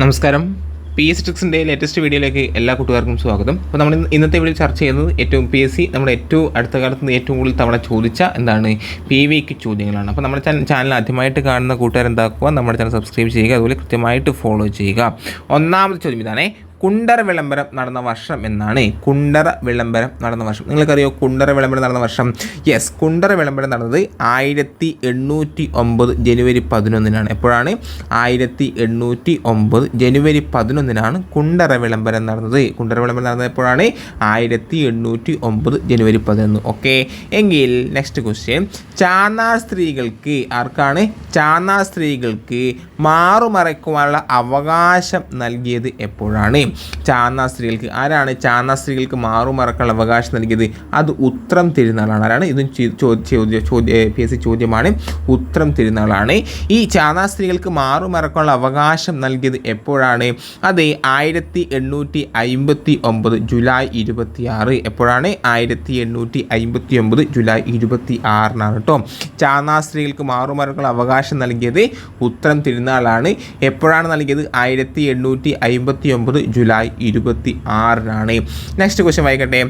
നമസ്കാരം. P S ട്രിക്സിന്റെ latest വീഡിയോയിലേക്ക് എല്ലാ കൂട്ടുകാർക്കും സ്വാഗതം. അപ്പോൾ നമ്മൾ ഇന്നത്തെ വീഡിയോ ചർച്ച ചെയ്യുന്നത് ഏറ്റവും പി എസ് സി നമ്മുടെ ഏറ്റവും അടുത്ത കാലത്ത് ഏറ്റവും കൂടുതൽ തവണ ചോദിച്ച എന്താണ് പി വിക്ക് ചോദ്യങ്ങളാണ്. അപ്പോൾ നമ്മുടെ ചാനൽ ആദ്യമായിട്ട് കാണുന്ന കൂട്ടുകാർ എന്താക്കുക നമ്മുടെ ചാനൽ സബ്സ്ക്രൈബ് ചെയ്യുക. അതുപോലെ കൃത്യമായിട്ട് ഫോളോ ചെയ്യുക. ഒന്നാമത്തെ ചോദ്യം ഇതാണേ. കുണ്ടറ വിളംബരം നടന്ന വർഷം എന്നാണ്. കുണ്ടറ വിളംബരം നടന്ന വർഷം. നിങ്ങൾക്കറിയോ കുണ്ടറ വിളംബരം നടന്ന വർഷം? യെസ് കുണ്ടറ വിളംബരം നടന്നത് ആയിരത്തി എണ്ണൂറ്റി ഒമ്പത് ജനുവരി പതിനൊന്നിനാണ്. എപ്പോഴാണ്? ആയിരത്തി എണ്ണൂറ്റി ഒമ്പത് ജനുവരി പതിനൊന്നിനാണ് കുണ്ടറ വിളംബരം നടന്നത്. കുണ്ടറ വിളംബരം നടന്നത് എപ്പോഴാണ്? ആയിരത്തി എണ്ണൂറ്റി ഒമ്പത് ജനുവരി പതിനൊന്ന്. ഓക്കെ എങ്കിൽ നെക്സ്റ്റ് ക്വസ്റ്റ്യൻ ചാന്നാർ സ്ത്രീകൾക്ക് ആർക്കാണ്? ചാന്നാർ സ്ത്രീകൾക്ക് മാറുമറയ്ക്കുവാനുള്ള അവകാശം നൽകിയത് എപ്പോഴാണ്? ചാന്നാ സ്ത്രീകൾക്ക് ആരാണ് ചാന്ന സ്ത്രീകൾക്ക് മാറുമറക്കാനുള്ള അവകാശം നൽകിയത്? അത് ഉത്രം തിരുനാളാണ് ആരാണ്? ഇതും പി എസ് സി ചോദ്യമാണ്. ഉത്രം തിരുനാളാണ് ഈ ചാന്ന സ്ത്രീകൾക്ക് മാറുമറക്കാനുള്ള അവകാശം നൽകിയത് എപ്പോഴാണ്? അത് ആയിരത്തി എണ്ണൂറ്റി അമ്പത്തി ഒമ്പത് ജൂലൈ ഇരുപത്തി ആറ് എപ്പോഴാണ്? ആയിരത്തി എണ്ണൂറ്റി അമ്പത്തി ഒമ്പത് ജൂലൈ ഇരുപത്തി ആറിനാണ് കേട്ടോ ചാന്ന സ്ത്രീകൾക്ക് മാറുമറക്കാനുള്ള അവകാശം നൽകിയത് ഉത്തരം തിരുനാളാണ് എപ്പോഴാണ് നൽകിയത്? ആയിരത്തി എണ്ണൂറ്റി അമ്പത്തി ഒമ്പത് ജൂലൈ ഇരുപത്തി ആറിനാണ് നെക്സ്റ്റ് ക്വസ്റ്റ്യൻ വായിക്കട്ടെ.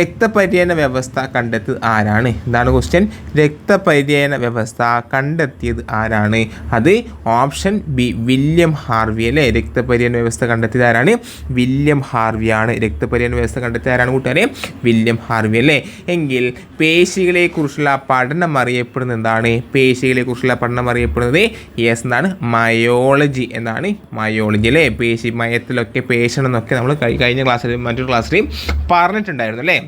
രക്തപര്യന വ്യവസ്ഥ കണ്ടെത്തിയത് ആരാണ്? എന്താണ് ക്വസ്റ്റ്യൻ രക്തപര്യന വ്യവസ്ഥ കണ്ടെത്തിയത് ആരാണ്? അത് ഓപ്ഷൻ ബി വില്യം ഹാർവി അല്ലേ? രക്തപര്യന വ്യവസ്ഥ കണ്ടെത്തിയത് ആരാണ്? വില്യം ആണ്. രക്തപര്യന വ്യവസ്ഥ കണ്ടെത്തിയത് ആരാണ് കൂട്ടുകാരെ? വില്യം ഹാർവി അല്ലേ? എങ്കിൽ പേശികളെക്കുറിച്ചുള്ള പഠനം അറിയപ്പെടുന്ന എന്താണ്? പേശികളെക്കുറിച്ചുള്ള പഠനം അറിയപ്പെടുന്നത് യെസ് എന്താണ്? മയോളജി എന്നാണ്. മയോളജി അല്ലേ? പേശി മയത്തിലൊക്കെ പേശണം എന്നൊക്കെ നമ്മൾ കഴിഞ്ഞ ക്ലാസ്സിലും മറ്റൊരു ക്ലാസ്സിൽ പറഞ്ഞിട്ടുണ്ടായിരുന്നു അല്ലേ?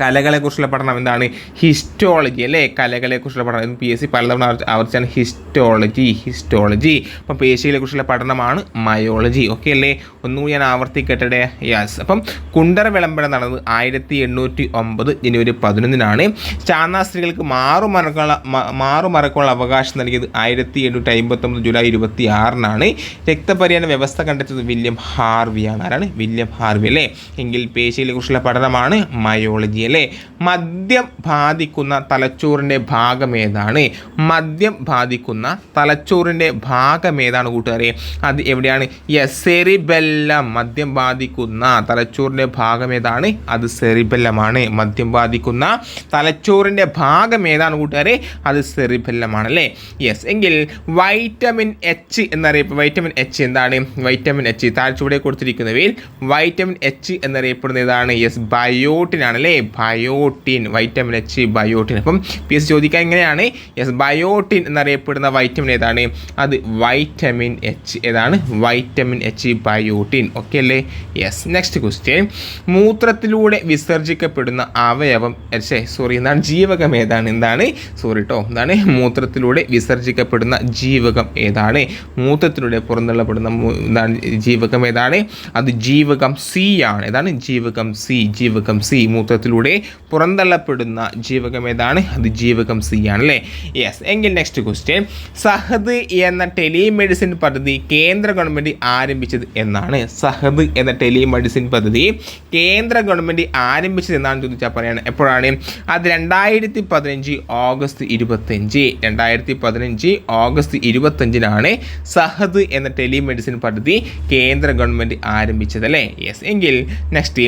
കലകളെക്കുറിച്ചുള്ള പഠനം എന്താണ്? ഹിസ്റ്റോളജി അല്ലേ? കലകളെക്കുറിച്ചുള്ള പഠനം. പി എസ് സി പലതവണ ആവർത്തിച്ചാണ് ഹിസ്റ്റോളജി ഹിസ്റ്റോളജി അപ്പം പേശികളെക്കുറിച്ചുള്ള പഠനമാണ് മയോളജി ഓക്കെ അല്ലേ? ഒന്നുകൂടി ഞാൻ ആവർത്തിക്കട്ടെ യെസ് അപ്പം കുണ്ടറ വിളംബരം നടന്നത് ആയിരത്തി എണ്ണൂറ്റി ഒമ്പത് ജനുവരി പതിനൊന്നിനാണ്. ചാന്നാ സ്ത്രീകൾക്ക് മാറുമറക്കുള്ള മാറുമറക്കുള്ള അവകാശം നൽകിയത് ആയിരത്തി എണ്ണൂറ്റി അമ്പത്തൊമ്പത് ജൂലൈ ഇരുപത്തി ആറിനാണ് രക്തപര്യാന വ്യവസ്ഥ കണ്ടെത്തിയത് വില്യം ഹാർവിയാണ് ആരാണ്? വില്യം ഹാർവി അല്ലേ? എങ്കിൽ പേശികളെക്കുറിച്ചുള്ള പഠനമാണ് മയോളജി അല്ലേ? മദ്യം ബാധിക്കുന്ന തലച്ചോറിന്റെ ഭാഗം ഏതാണ്? മദ്യം ബാധിക്കുന്ന തലച്ചോറിന്റെ ഭാഗം ഏതാണ് കൂട്ടുകാരെ? അത് എവിടെയാണ്? യെസ് സെറിബെല്ലം മദ്യം ബാധിക്കുന്ന തലച്ചോറിന്റെ ഭാഗം ഏതാണ്? അത് സെറിബെല്ലമാണ് മദ്യം ബാധിക്കുന്ന തലച്ചോറിന്റെ ഭാഗം ഏതാണ് കൂട്ടുകാരെ? അത് സെറിബെല്ലമാണ് അല്ലേ? യെസ് എങ്കിൽ വൈറ്റമിൻ എച്ച് എന്നറിയപ്പെ വൈറ്റമിൻ എച്ച് എന്താണ്? വൈറ്റമിൻ എച്ച് താഴ്ചൂടെ കൊടുത്തിരിക്കുന്നവയിൽ വൈറ്റമിൻ എച്ച് എന്നറിയപ്പെടുന്ന ഏതാണ് യെസ് ബയോട്ടിൻ ആണ് അല്ലേ ബയോട്ടിൻ വൈറ്റമിൻ എച്ച് ബയോട്ടിൻ അപ്പം പി എസ് ചോദിക്കാൻ എങ്ങനെയാണ്? യെസ് ബയോട്ടിൻ എന്നറിയപ്പെടുന്ന വൈറ്റമിൻ ഏതാണ്? അത് വൈറ്റമിൻ എച്ച് ഏതാണ്? വൈറ്റമിൻ എച്ച് ബയോട്ടിൻ ഓക്കെ അല്ലേ? യെസ് നെക്സ്റ്റ് ക്വസ്റ്റ്യൻ മൂത്രത്തിലൂടെ വിസർജിക്കപ്പെടുന്ന അവയവം അല്ലേ സോറി എന്താണ്? ജീവകം ഏതാണ്? എന്താണ്? സോറി കേട്ടോ എന്താണ്? മൂത്രത്തിലൂടെ വിസർജിക്കപ്പെടുന്ന ജീവകം ഏതാണ്? മൂത്രത്തിലൂടെ പുറന്തള്ളപ്പെടുന്ന എന്താണ്? ജീവകം ഏതാണ്? അത് ജീവകം സി ആണ്. ഏതാണ്? ജീവകം സി ജീവകം സി മൂത്രത്തിലൂടെ പുറന്തള്ളപ്പെടുന്ന ജീവകം ഏതാണ്? അത് ജീവകം സി ആണ് അല്ലേ യെസ് എങ്കിൽ നെക്സ്റ്റ് ക്വസ്റ്റ്യൻ സഹദ് എന്ന ടെലിമെഡിസിൻ പദ്ധതി കേന്ദ്ര ഗവൺമെന്റ് ആരംഭിച്ചത് എന്നാണ്. സഹദ് എന്ന ടെലിമെഡിസിൻ പദ്ധതി കേന്ദ്ര ഗവൺമെന്റ് ആരംഭിച്ചത് എന്നാണ് ചോദിച്ചാൽ പറയാണ്. എപ്പോഴാണ്? അത് രണ്ടായിരത്തി പതിനഞ്ച് ഓഗസ്റ്റ് ഇരുപത്തഞ്ച് രണ്ടായിരത്തി പതിനഞ്ച് ഓഗസ്റ്റ് ഇരുപത്തഞ്ചിനാണ് സഹദ് എന്ന ടെലിമെഡിസിൻ പദ്ധതി കേന്ദ്ര ഗവൺമെന്റ് ആരംഭിച്ചത് അല്ലേ? യെസ് എങ്കിൽ നെക്സ്റ്റ്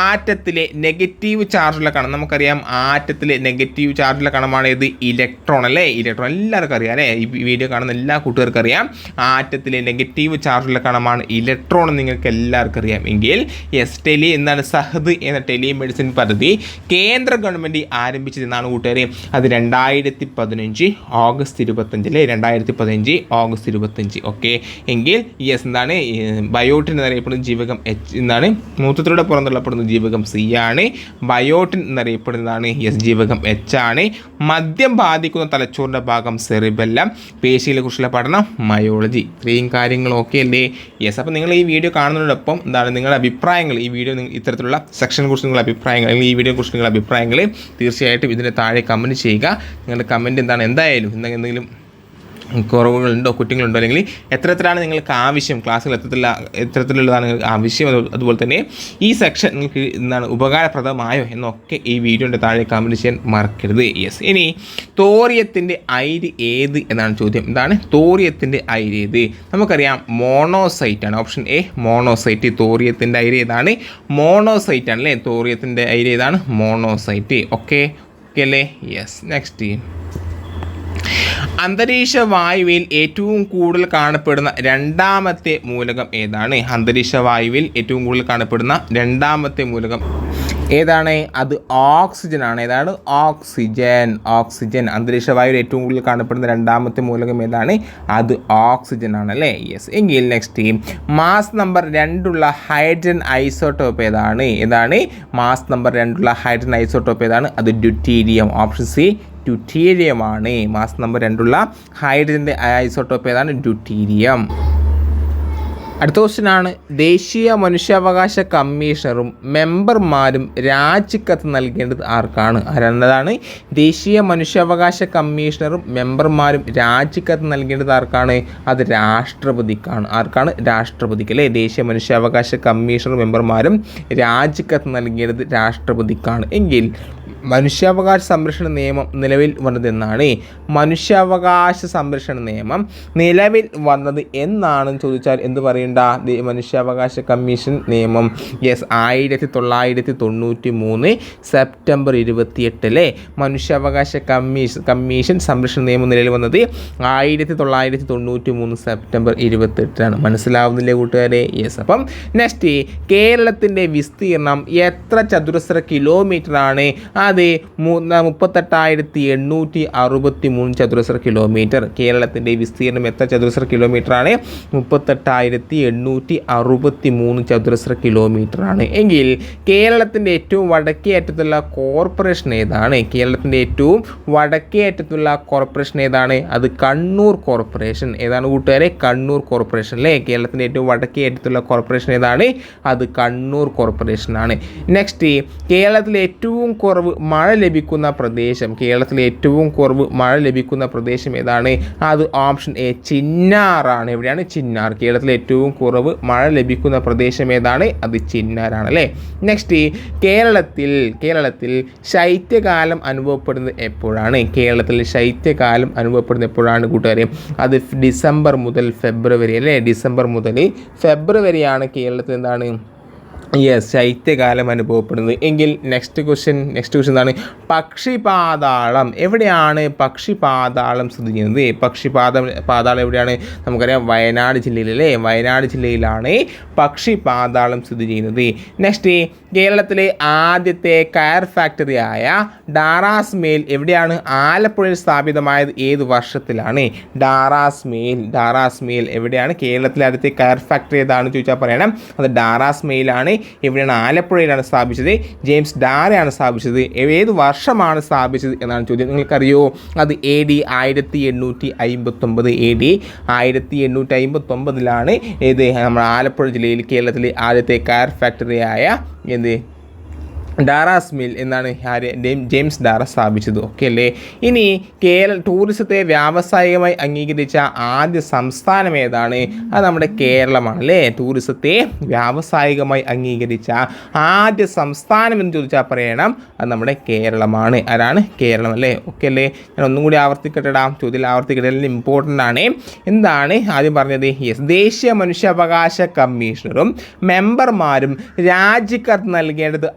ആറ്റത്തിലെ നെഗറ്റീവ് ചാർജുള്ള കണം. നമുക്കറിയാം ആറ്റത്തിൽ നെഗറ്റീവ് ചാർജുള്ള കണമാണ് ഇത് ഇലക്ട്രോൺ അല്ലേ? ഇലക്ട്രോൺ എല്ലാവർക്കും അറിയാം അല്ലേ? ഈ വീഡിയോ കാണുന്ന എല്ലാ കൂട്ടുകാർക്കും അറിയാം. ആറ്റത്തിൽ നെഗറ്റീവ് ചാർജുള്ള കണമാണ് ഇലക്ട്രോൺ എന്ന് നിങ്ങൾക്ക് എല്ലാവർക്കും അറിയാം. എങ്കിൽ എസ് ടെലി എന്നാണ് സഹദ് എന്ന ടെലിമെഡിസിൻ പദ്ധതി കേന്ദ്ര ഗവൺമെന്റ് ആരംഭിച്ചത് എന്നാണ് കൂട്ടുകാരെ. അത് രണ്ടായിരത്തി പതിനഞ്ച് ഓഗസ്റ്റ് ഇരുപത്തഞ്ചിലെ രണ്ടായിരത്തി പതിനഞ്ച് ഓഗസ്റ്റ് ഇരുപത്തഞ്ച് ഓക്കെ. എങ്കിൽ യെസ് എന്താണ്? ബയോട്ടിൻ എന്നറിയപ്പെടുന്ന ജീവകം എച്ച് എന്നാണ് മൂത്രത്തിലൂടെ പുറന്തള്ളപ്പെടുന്ന ജീവകം സി ആണ്. ബയോട്ടിൻ എന്നറിയപ്പെടുന്നതാണ്. എസ് ജീവകം എച്ച് ആണ്. മദ്യം ബാധിക്കുന്ന തലച്ചോറിന്റെ ഭാഗം സെറിബെല്ലം പേശികളെ കുറിച്ചുള്ള പഠനം മയോളജി. ഇത്രയും കാര്യങ്ങൾ ഓക്കെ അല്ലേ? യെസ് അപ്പോൾ നിങ്ങൾ ഈ വീഡിയോ കാണുന്നതിനോടൊപ്പം എന്താണ് നിങ്ങളുടെ അഭിപ്രായങ്ങൾ? ഈ വീഡിയോ ഇത്തരത്തിലുള്ള സെക്ഷനെ കുറിച്ച് നിങ്ങളുടെ അഭിപ്രായങ്ങൾ അല്ലെങ്കിൽ ഈ വീഡിയോ കുറിച്ച് നിങ്ങളുടെ അഭിപ്രായങ്ങൾ തീർച്ചയായിട്ടും ഇതിന്റെ താഴെ കമന്റ് ചെയ്യുക. നിങ്ങളുടെ കമന്റ് എന്താണ്? എന്തായാലും എന്തെങ്കിലും കുറവുകളുണ്ടോ കുറ്റങ്ങളുണ്ടോ അല്ലെങ്കിൽ എത്ര എത്രയാണ് നിങ്ങൾക്ക് ആവശ്യം ക്ലാസ്സുകൾ എത്രത്തിലുള്ള എത്തരത്തിലുള്ളതാണ് നിങ്ങൾക്ക് ആവശ്യം അത് അതുപോലെ തന്നെ ഈ സെക്ഷൻ നിങ്ങൾക്ക് എന്താണ് ഉപകാരപ്രദമായോ എന്നൊക്കെ ഈ വീഡിയോന്റെ താഴെ കമന്റ് ചെയ്യാൻ മറക്കരുത്. യെസ് ഇനി തോറിയത്തിന്റെ ഐര് ഏത് എന്നാണ് ചോദ്യം. എന്താണ്? തോറിയത്തിന്റെ ഐര് ഏത്? നമുക്കറിയാം മോണോസൈറ്റ് ആണ്. ഓപ്ഷൻ എ മോണോസൈറ്റ് തോറിയത്തിന്റെ ഐര് ഏതാണ്? മോണോസൈറ്റ് ആണ് അല്ലേ തോറിയത്തിന്റെ ഐര് ഏതാണ്? മോണോസൈറ്റ് ഓക്കെ ഓക്കെ അല്ലേ? യെസ് നെക്സ്റ്റ് അന്തരീക്ഷ വായുവിൽ ഏറ്റവും കൂടുതൽ കാണപ്പെടുന്ന രണ്ടാമത്തെ മൂലകം ഏതാണ്? അന്തരീക്ഷ വായുവിൽ ഏറ്റവും കൂടുതൽ കാണപ്പെടുന്ന രണ്ടാമത്തെ മൂലകം ഏതാണ്? അത് ഓക്സിജൻ ആണ്. ഏതാണ്? ഓക്സിജൻ ഓക്സിജൻ അന്തരീക്ഷ വായുവിൽ ഏറ്റവും കൂടുതൽ കാണപ്പെടുന്ന രണ്ടാമത്തെ മൂലകം ഏതാണ്? അത് ഓക്സിജൻ ആണ് അല്ലേ? യെസ് എങ്കിൽ നെക്സ്റ്റ് മാസ് നമ്പർ രണ്ടുള്ള ഹൈഡ്രജൻ ഐസോട്ടോപ്പ് ഏതാണ്? ഏതാണ്? മാസ് നമ്പർ രണ്ടുള്ള ഹൈഡ്രജൻ ഐസോട്ടോപ്പ് ഏതാണ്? അത് ഡ്യൂട്ടീരിയം ഓപ്ഷൻ സി ഡ്യൂട്ടീരിയമാണ് മാസ് നമ്പർ രണ്ടുള്ള ഹൈഡ്രജന്റെ ഐസോട്ടോപ്പ് ഏതാണ്? ഡ്യൂട്ടീരിയം അടുത്ത ക്വസ്റ്റിനാണ് ദേശീയ മനുഷ്യാവകാശ കമ്മീഷണറും മെമ്പർമാരും രാജിക്കത്ത് നൽകേണ്ടത് ആർക്കാണ്? രണ്ടതാണ് ദേശീയ മനുഷ്യാവകാശ കമ്മീഷണറും മെമ്പർമാരും രാജിക്കത്ത് നൽകേണ്ടത് ആർക്കാണ്? അത് രാഷ്ട്രപതിക്കാണ്. ആർക്കാണ്? രാഷ്ട്രപതിക്ക് അല്ലേ? ദേശീയ മനുഷ്യാവകാശ കമ്മീഷണറും മെമ്പർമാരും രാജിക്കത്ത് നൽകേണ്ടത് രാഷ്ട്രപതിക്കാണ്. എങ്കിൽ മനുഷ്യാവകാശ സംരക്ഷണ നിയമം നിലവിൽ വന്നത് എന്നാണ് മനുഷ്യാവകാശ സംരക്ഷണ നിയമം നിലവിൽ വന്നത് എന്നാണെന്ന് ചോദിച്ചാൽ എന്ത് പറയണ്ട? മനുഷ്യാവകാശ കമ്മീഷൻ നിയമം. യെസ് ആയിരത്തി തൊള്ളായിരത്തി തൊണ്ണൂറ്റി മൂന്ന് സെപ്റ്റംബർ ഇരുപത്തിയെട്ടിലെ മനുഷ്യാവകാശ കമ്മീഷൻ കമ്മീഷൻ സംരക്ഷണ നിയമം നിലവിൽ വന്നത് ആയിരത്തി തൊള്ളായിരത്തി തൊണ്ണൂറ്റി മൂന്ന് സെപ്റ്റംബർ ഇരുപത്തെട്ടിനാണ്. മനസ്സിലാവുന്നില്ലേ കൂട്ടുകാരെ? യെസ് അപ്പം നെക്സ്റ്റ് കേരളത്തിന്റെ വിസ്തീർണം എത്ര ചതുരശ്ര കിലോമീറ്റർ ആണ്? മൂന്ന് മുപ്പത്തെട്ടായിരത്തി എണ്ണൂറ്റി അറുപത്തി മൂന്ന് ചതുരശ്ര കിലോമീറ്റർ കേരളത്തിന്റെ വിസ്തീർണം എത്ര ചതുരശ്ര കിലോമീറ്റർ ആണ്? മുപ്പത്തെട്ടായിരത്തി എണ്ണൂറ്റി അറുപത്തി മൂന്ന് ചതുരശ്ര കിലോമീറ്റർ ആണ്. എങ്കിൽ കേരളത്തിന്റെ ഏറ്റവും വടക്കേ അറ്റത്തുള്ള കോർപ്പറേഷൻ ഏതാണ്? കേരളത്തിന്റെ ഏറ്റവും വടക്കേ അറ്റത്തുള്ള കോർപ്പറേഷൻ ഏതാണ്? അത് കണ്ണൂർ കോർപ്പറേഷൻ ഏതാണ് കൂട്ടുകാരെ? കണ്ണൂർ കോർപ്പറേഷൻ അല്ലേ? കേരളത്തിന്റെ ഏറ്റവും വടക്കേ അറ്റത്തുള്ള കോർപ്പറേഷൻ ഏതാണ്? അത് കണ്ണൂർ കോർപ്പറേഷൻ ആണ്. നെക്സ്റ്റ് കേരളത്തിലെ ഏറ്റവും കുറവ് മഴ ലഭിക്കുന്ന പ്രദേശം കേരളത്തിലെ ഏറ്റവും കുറവ് മഴ ലഭിക്കുന്ന പ്രദേശം ഏതാണ്? അത് ഓപ്ഷൻ എ ചിന്നാറാണ് എവിടെയാണ് ചിന്നാർ? കേരളത്തിലെ ഏറ്റവും കുറവ് മഴ ലഭിക്കുന്ന പ്രദേശം ഏതാണ്? അത് ചിന്നാറാണ് അല്ലേ? നെക്സ്റ്റ് കേരളത്തിൽ കേരളത്തിൽ ശൈത്യകാലം അനുഭവപ്പെടുന്നത് എപ്പോഴാണ്? കേരളത്തിൽ ശൈത്യകാലം അനുഭവപ്പെടുന്നത് എപ്പോഴാണ് കൂട്ടുകാരെ? അത് ഡിസംബർ മുതൽ ഫെബ്രുവരി അല്ലേ? ഡിസംബർ മുതൽ ഫെബ്രുവരിയാണ് കേരളത്തിൽ എന്താണ്? യെസ് ശൈത്യകാലം അനുഭവപ്പെടുന്നത്. എങ്കിൽ നെക്സ്റ്റ് ക്വസ്റ്റ്യൻ നെക്സ്റ്റ് ക്വസ്റ്റ്യൻ എന്താണ് പക്ഷിപാതാളം. എവിടെയാണ് പക്ഷിപാതാളം സ്ഥിതി ചെയ്യുന്നത്? പക്ഷിപാതം പാതാളം എവിടെയാണ്? നമുക്കറിയാം വയനാട് ജില്ലയിലല്ലേ വയനാട് ജില്ലയിലാണ് പക്ഷിപാതാളം സ്ഥിതി ചെയ്യുന്നത്. നെക്സ്റ്റ് കേരളത്തിലെ ആദ്യത്തെ കയർ ഫാക്ടറിയായ ഡാറാസ് മേൽ എവിടെയാണ്? ആലപ്പുഴയിൽ സ്ഥാപിതമായത് ഏത് വർഷത്തിലാണ്? ഡാറാസ് മേൽ ഡാറാസ് മേൽ എവിടെയാണ്? കേരളത്തിലെ ആദ്യത്തെ കയർ ഫാക്ടറി ഏതാണെന്ന് ചോദിച്ചാൽ പറയണം. അത് ഡാറാസ് മെയിലാണ് എവിടെയാണ് ആലപ്പുഴയിലാണ് സ്ഥാപിച്ചത്. ജെയിംസ് ഡാരയാണ് സ്ഥാപിച്ചത്. ഏത് വർഷമാണ് സ്ഥാപിച്ചത് എന്നാണ് ചോദ്യം. നിങ്ങൾക്കറിയോ? അത് എ ഡി ആയിരത്തി എണ്ണൂറ്റി അമ്പത്തൊമ്പത് എ ഡി ആയിരത്തി എണ്ണൂറ്റി അമ്പത്തൊമ്പതിലാണ് ഇത് നമ്മുടെ ആലപ്പുഴ ജില്ലയിൽ കേരളത്തിലെ ആദ്യത്തെ കയർ ഫാക്ടറിയായ എന്ത്? ഡാറാസ് മിൽ എന്നാണ് ആര് ജെയിം- ജെയിംസ് ഡാറ സ്ഥാപിച്ചത്. ഓക്കെ അല്ലേ? ഇനി കേരള ടൂറിസത്തെ വ്യാവസായികമായി അംഗീകരിച്ച ആദ്യ സംസ്ഥാനം ഏതാണ്? അത് നമ്മുടെ കേരളമാണ് അല്ലേ? ടൂറിസത്തെ വ്യാവസായികമായി അംഗീകരിച്ച ആദ്യ സംസ്ഥാനം എന്ന് ചോദിച്ചാൽ പറയണം അത് നമ്മുടെ കേരളമാണ്. ആരാണ്? കേരളം അല്ലേ? ഓക്കെ അല്ലേ? ഞാൻ ഒന്നും കൂടി ആവർത്തിക്കട്ടെടാ. ചോദ്യം ആവർത്തിക്കട്ടെ. ഇമ്പോർട്ടന്റ് ആണ്. എന്താണ് ആദ്യം പറഞ്ഞത്? യെസ് ദേശീയ മനുഷ്യാവകാശ കമ്മീഷണറും മെമ്പർമാരും രാജിക്കത്ത് നൽകേണ്ടത്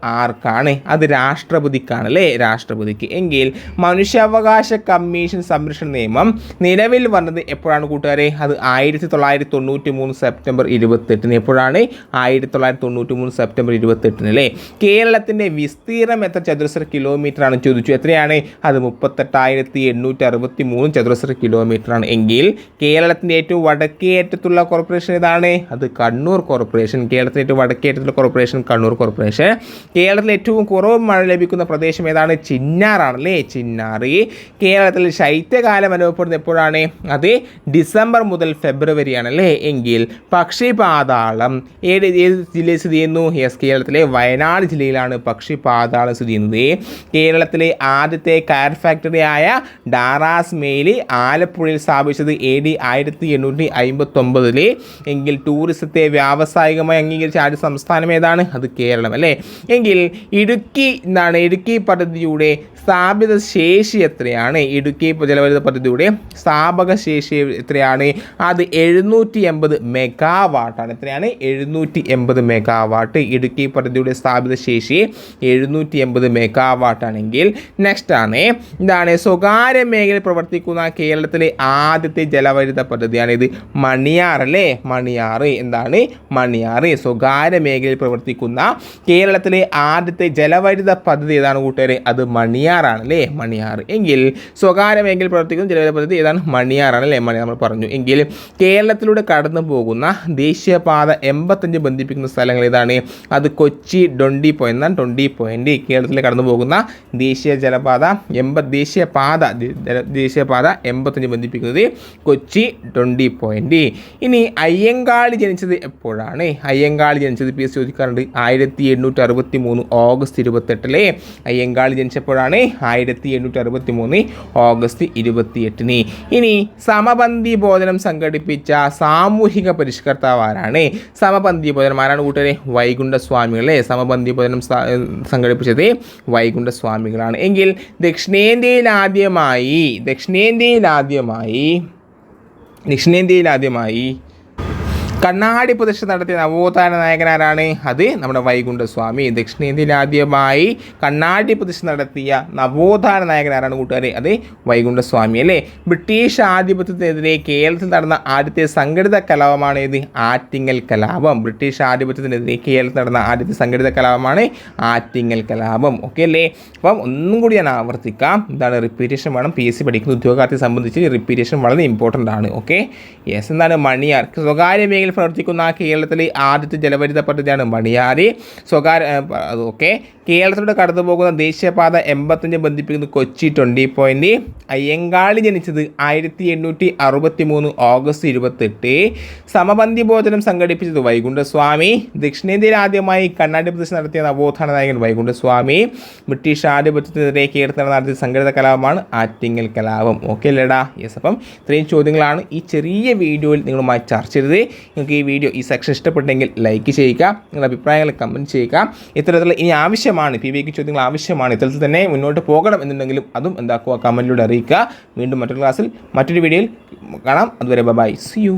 ആർക്കാണ് അത് രാഷ്ട്രപതിക്കാണ് അല്ലേ രാഷ്ട്രപതിക്ക്. എങ്കിൽ മനുഷ്യാവകാശ കമ്മീഷൻ സംരക്ഷണ നിയമം നിലവിൽ വന്നത് എപ്പോഴാണ് കൂട്ടുകാരെ? അത് ആയിരത്തി തൊള്ളായിരത്തി തൊണ്ണൂറ്റി മൂന്ന് സെപ്റ്റംബർ ഇരുപത്തെട്ടിന് എപ്പോഴാണ്? ആയിരത്തി തൊള്ളായിരത്തി തൊണ്ണൂറ്റി മൂന്ന് സെപ്റ്റംബർ ഇരുപത്തെട്ടിന് അല്ലേ? കേരളത്തിന്റെ വിസ്തീർണം എത്ര ചതുരശ്ര കിലോമീറ്റർ ആണ് ചോദിച്ചു. എത്രയാണ്? അത് മുപ്പത്തെട്ടായിരത്തി എണ്ണൂറ്റി അറുപത്തി മൂന്ന് ചതുരശ്ര കിലോമീറ്റർ ആണ് എങ്കിൽ കേരളത്തിന്റെ ഏറ്റവും വടക്കേ അറ്റത്തുള്ള കോർപ്പറേഷൻ ഏതാണ്? അത് കണ്ണൂർ കോർപ്പറേഷൻ. കേരളത്തിന്റെ ഏറ്റവും വടക്കേ അറ്റത്തുള്ള കോർപ്പറേഷൻ കണ്ണൂർ കോർപ്പറേഷൻ. കേരളത്തിലെ ഏറ്റവും കുറവ് മഴ ലഭിക്കുന്ന പ്രദേശം ഏതാണ്? ചിന്നാറാണ് അല്ലേ ചിന്നാർ കേരളത്തിൽ ശൈത്യകാലം അനുഭവപ്പെടുന്നത് എപ്പോഴാണ്? അത് ഡിസംബർ മുതൽ ഫെബ്രുവരിയാണ് അല്ലേ എങ്കിൽ പക്ഷിപാതാളം. ഏത് ഏത് ജില്ലയിൽ സ്ഥിതി ചെയ്യുന്നു? യെസ് കേരളത്തിലെ വയനാട് ജില്ലയിലാണ് പക്ഷിപാതാളം സ്ഥിതി ചെയ്യുന്നത്. കേരളത്തിലെ ആദ്യത്തെ കയർ ഫാക്ടറിയായ ഡാറാസ് മേലി ആലപ്പുഴയിൽ സ്ഥാപിച്ചത് എ ഡി ആയിരത്തി എണ്ണൂറ്റി അമ്പത്തൊമ്പതിൽ എങ്കിൽ ടൂറിസത്തെ വ്യാവസായികമായി അംഗീകരിച്ച ആദ്യ സംസ്ഥാനം ഏതാണ്? അത് കേരളം അല്ലേ? എങ്കിൽ ഇടുക്കി എന്താണ് ഇടുക്കി പദ്ധതിയുടെ സ്ഥാപിത ശേഷി എത്രയാണ്? ഇടുക്കി ജലവൈദ്യുത പദ്ധതിയുടെ സ്ഥാപക ശേഷി എത്രയാണ്? അത് എഴുന്നൂറ്റി എൺപത് മെഗാവാട്ടാണ് എത്രയാണ്? എഴുന്നൂറ്റി എൺപത് മെഗാവാട്ട്. ഇടുക്കി പദ്ധതിയുടെ സ്ഥാപിത ശേഷി എഴുന്നൂറ്റി എൺപത് മെഗാവാട്ടാണെങ്കിൽ നെക്സ്റ്റ് ആണ്. ഇതാണ് സ്വകാര്യ മേഖലയിൽ പ്രവർത്തിക്കുന്ന കേരളത്തിലെ ആദ്യത്തെ ജലവൈദ്യുത പദ്ധതിയാണ് ഇത്. മണിയാർ അല്ലേ? മണിയാർ. എന്താണ്? മണിയാർ സ്വകാര്യ മേഖലയിൽ പ്രവർത്തിക്കുന്ന കേരളത്തിലെ ആദ്യത്തെ ജലവൈദ്യുത പദ്ധതി ഏതാണ് കൂട്ടുകാരെ? അത് മണിയാറാണ് അല്ലേ? മണിയാർ. എങ്കിൽ സ്വകാര്യ മേഖലയിൽ പ്രവർത്തിക്കുന്ന ജലവൈദ്യുത പദ്ധതി ഏതാണ്? മണിയാറാണ് അല്ലേ? മണിയാർ നമ്മൾ പറഞ്ഞു. എങ്കിൽ കേരളത്തിലൂടെ കടന്നു പോകുന്ന ദേശീയപാത എൺപത്തഞ്ച് ബന്ധിപ്പിക്കുന്ന സ്ഥലങ്ങൾ ഏതാണ്? അത് കൊച്ചി ഡൊണ്ടി പോയിന്റ് എന്നാണ്. ഡൊണ്ടി പോയിന്റ് കേരളത്തിൽ കടന്നു പോകുന്ന ദേശീയ ജലപാത എൺപത് ദേശീയപാത ദേശീയപാത എൺപത്തഞ്ച് ബന്ധിപ്പിക്കുന്നത് കൊച്ചി ഡൊണ്ടി പോയിന്റ് ഇനി അയ്യങ്കാളി ജനിച്ചത് എപ്പോഴാണ്? അയ്യങ്കാളി ജനിച്ചത് പി എസ് ചോദിക്കാറുണ്ട്. ആയിരത്തി എണ്ണൂറ്റി അറുപത്തി മൂന്ന് ഓഗസ്റ്റ് ഇരുപത്തെട്ടിലെ അയ്യങ്കാളി ജനിച്ചപ്പോഴാണ് ആയിരത്തി എണ്ണൂറ്റി അറുപത്തി മൂന്ന് ഓഗസ്റ്റ് ഇരുപത്തിയെട്ടിന്. ഇനി സമപന്തി ബോധനം സംഘടിപ്പിച്ച സാമൂഹിക പരിഷ്കർത്താവ് ആരാണ്? സമപന്തി ബോധനം ആരാണ് കൂട്ടരെ? വൈകുണ്ഠസ്വാമികളെ സമപന്തി ബോധനം സംഘടിപ്പിച്ചത് വൈകുണ്ഠസ്വാമികളാണ്. എങ്കിൽ ദക്ഷിണേന്ത്യയിൽ ആദ്യമായി ദക്ഷിണേന്ത്യയിൽ ആദ്യമായി ദക്ഷിണേന്ത്യയിൽ ആദ്യമായി കണ്ണാടി പ്രതിഷ്ഠ നടത്തിയ നവോത്ഥാന നായകനാരാണ് അത് നമ്മുടെ വൈകുണ്ഠസ്വാമി. ദക്ഷിണേന്ത്യയിൽ ആദ്യമായി കണ്ണാടി പ്രതിഷ്ഠ നടത്തിയ നവോത്ഥാന നായകനാരാണ് കൂട്ടുകാരെ? അത് വൈകുണ്ഠസ്വാമി അല്ലേ? ബ്രിട്ടീഷ് ആധിപത്യത്തിനെതിരെ കേരളത്തിൽ നടന്ന ആദ്യത്തെ സംഘടിത കലാപമാണ് ഇത് ആറ്റിങ്ങൽ കലാപം. ബ്രിട്ടീഷ് ആധിപത്യത്തിനെതിരെ കേരളത്തിൽ നടന്ന ആദ്യത്തെ സംഘടിത കലാപമാണ് ആറ്റിങ്ങൽ കലാപം. ഓക്കെ അല്ലേ? അപ്പം ഒന്നും കൂടി ഞാൻ ആവർത്തിക്കാം. എന്താണ് റിപ്പീറ്റേഷൻ വേണം? പി എസ് സി പഠിക്കുന്ന ഉദ്യോഗാർത്ഥിയെ സംബന്ധിച്ച് റിപ്പീറ്റേഷൻ വളരെ ഇമ്പോർട്ടന്റ് ആണ്. ഓക്കെ യെസ് എന്താണ് മണിയാർ? സ്വകാര്യ മേഖലയിൽ പ്രവർത്തിക്കുന്ന കേരളത്തിലെ ആദ്യത്തെ ജലവൈദ്യുത പദ്ധതിയാണ് മണിയാരി സ്വകാര്യ ഓക്കെ. കേരളത്തിലൂടെ കടന്നുപോകുന്ന ദേശീയപാത എൺപത്തഞ്ച് ബന്ധിപ്പിക്കുന്ന കൊച്ചി ട്വന്റി പോയിന്റ് അയ്യങ്കാളി ജനിച്ചത് ആയിരത്തി എണ്ണൂറ്റി അറുപത്തി മൂന്ന് ഓഗസ്റ്റ് ഇരുപത്തെട്ട്. സമബന്ധി ഭോജനം സംഘടിപ്പിച്ചത് വൈകുണ്ഠസ്വാമി. ദക്ഷിണേന്ത്യയിൽ ആദ്യമായി കണ്ണാടി പ്രദേശം നടത്തിയ നവോത്ഥാന നായകൻ വൈകുണ്ഠസ്വാമി. ബ്രിട്ടീഷ് ആധിപത്യത്തിനെതിരെ കേരളത്തിൽ നടത്തിയ സംഘടിത കലാപമാണ് ആറ്റിങ്ങൽ കലാപം. ഓക്കെ അല്ലേടാ. യെസ് അപ്പം ഇത്രയും ചോദ്യങ്ങളാണ് ഈ ചെറിയ വീഡിയോയിൽ നിങ്ങളുമായി ചർച്ച ചെയ്തത്. നിങ്ങൾക്ക് ഈ വീഡിയോ ഈ സെക്ഷൻ ഇഷ്ടപ്പെട്ടെങ്കിൽ ലൈക്ക് ചെയ്യുക നിങ്ങളുടെ അഭിപ്രായങ്ങൾ കമന്റ് ചെയ്യുക. ഇത്തരത്തിലുള്ള ഇനി ആവശ്യമാണ് പി വിക്ക് ചോദ്യങ്ങൾ ആവശ്യമാണ് ഇത്തരത്തിൽ തന്നെ മുന്നോട്ട് പോകണം എന്നുണ്ടെങ്കിലും അതും എന്താക്കുക കമന്റിലൂടെ അറിയിക്കുക. വീണ്ടും മറ്റൊരു ക്ലാസ്സിൽ മറ്റൊരു വീഡിയോയിൽ കാണാം. അതുവരെ ബൈ സി യു